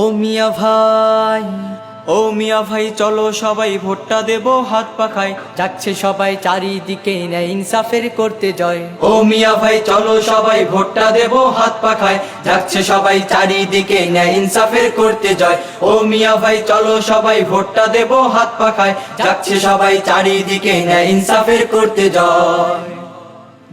ও মিয়া ভাই, ও মিয়া ভাই, চলো সবাই ভোটটা দেব, হাত পাখায়। যাচ্ছে সবাই চারিদিকে ন্যায় ইনসাফের করতে জয়। ও মিয়া ভাই, চলো সবাই ভোটটা দেব, হাত পাখায়। যাচ্ছে সবাই চারিদিকে ন্যায় ইনসাফের করতে জয়। ও মিয়া ভাই, চলো সবাই ভোটটা দেব, হাত পাখায়। যাচ্ছে সবাই চারিদিকে ন্যায় ইনসাফের করতে জয়।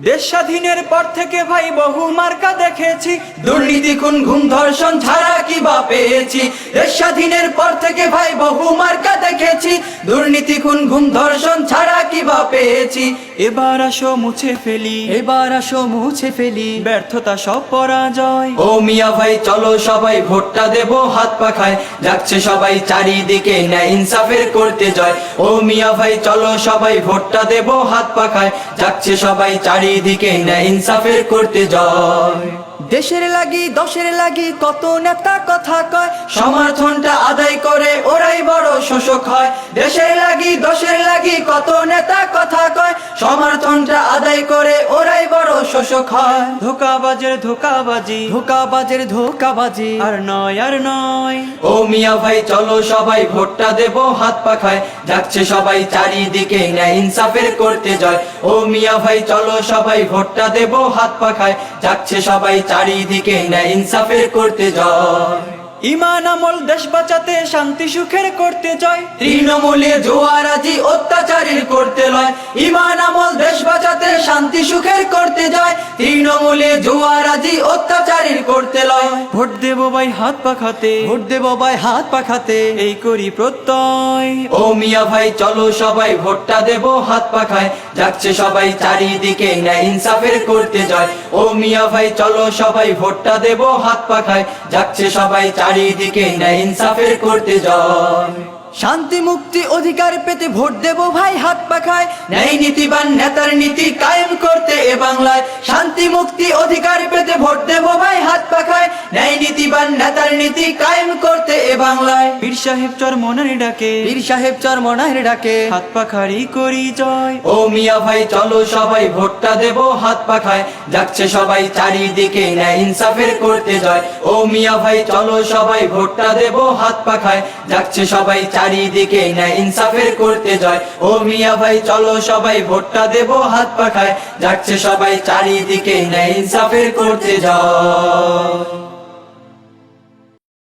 দেশ স্বাধীনের পর থেকে ভাই বহু মার্কা দেখেছি। দুর্নীতি খুন ঘুম ধর্ষণ ছাড়া কি বা পেয়েছি? দেশ স্বাধীনের পর থেকে ভাই বহু মার্কা দেখেছি। দুর্নীতি খুন ঘুম ধর্ষণ ছাড়া কি বা পেয়েছি? এবার আসো মুছে ফেলি। এবার আসো মুছে ফেলি। ব্যর্থতা সব পরাজয়। ও মিয়া ভাই চলো সবাই ভোটটা দেব হাত পাখায়। যাচ্ছে সবাই চারিদিকে ন্যায় ইনসাফের করতে জয়। ও মিয়া ভাই চলো সবাই ভোটটা দেব হাত পাখায়। যাচ্ছে সবাই চারিদিকে না ইনসাফের করতে জয় দেশের লাগি দশের লাগি কত নেতা কথা কয়। সমর্থনটা আদায় করে ওরাই বড় শোষক হয়। দেশের লাগি দশের লাগি কত নেতা কথা কয়। সমর্থনটা আদায় করে ওরাই বড় শোষক হয়। ধোকাবাজের ধোকাবাজি। ধোকাবাজের ধোকাবাজি। আর নয় আর নয়। ও মিয়া ভাই চলো সবাই ভোটটা দেব হাত পাখায় যাচ্ছে সবাই চারিদিকে ইনসাফের করতে জয়। ও মিয়া ভাই চলো সবাই ভোটটা দেব হাত পাখায় যাচ্ছে সবাই চারিদিকে ইনসাফের করতে জয়। ইমান আমল দেশ বাঁচাতে শান্তি সুখের করতে জয়। তৃণমূলে জোয়ারাজি অত্যাচারীর করতে লয় ইমান আমল দেশ বাঁচাতে শান্তি সুখের করতে যায় তৃণমূলে জোয়ারাজি অত্যাচারীর করতে লয়। ভোট দেব ভাই হাত পাখাতে ভোট দেব ভাই হাত পাখাতে এই করি প্রত্যয়। ও মিয়া ভাই চলো সবাই ভোটটা দেব হাত পাখায় যাচ্ছে সবাই চারিদিকে ন্যায় ইনসাফের করতে যায়। ও মিয়া ভাই চলো সবাই ভোটটা দেব হাত পাখায় যাচ্ছে সবাই চারিদিকে ন্যায় ইনসাফের করতে যায়। শান্তি মুক্তি অধিকার পেতে ভোট দেব ভাই হাত পাখায়। ন্যায় নীতিবান নেতার নীতি কায়েম করতে এ বাংলায়। শান্তি মুক্তি অধিকার পেতে ভোট দেব ভাই হাত পাখায়। ন্যায় নীতিবান নেতার নীতি কায়েম করতে এ বাংলায়। পীর সাহেব চর মনের ডাকে। পীর সাহেব চর মনের ডাকে। হাত পাখারি করি জয়। ও মিয়া ভাই চলো সবাই ভোটটা দেব হাত পাখায়। যাচ্ছে সবাই চারিদিকে ন্যায় ইনসাফের করতে জয়। ও মিয়া ভাই চলো সবাই ভোটটা দেব হাত পাখায়। যাচ্ছে সবাই চারিদিকে ন্যায় ইনসাফের করতে জয়। ও মিয়া ভাই চলো সবাই ভোটটা দেব হাত পাখায়। যাচ্ছে সবাই চারিদিকে ন্যায় ইনসাফের করতে জয়।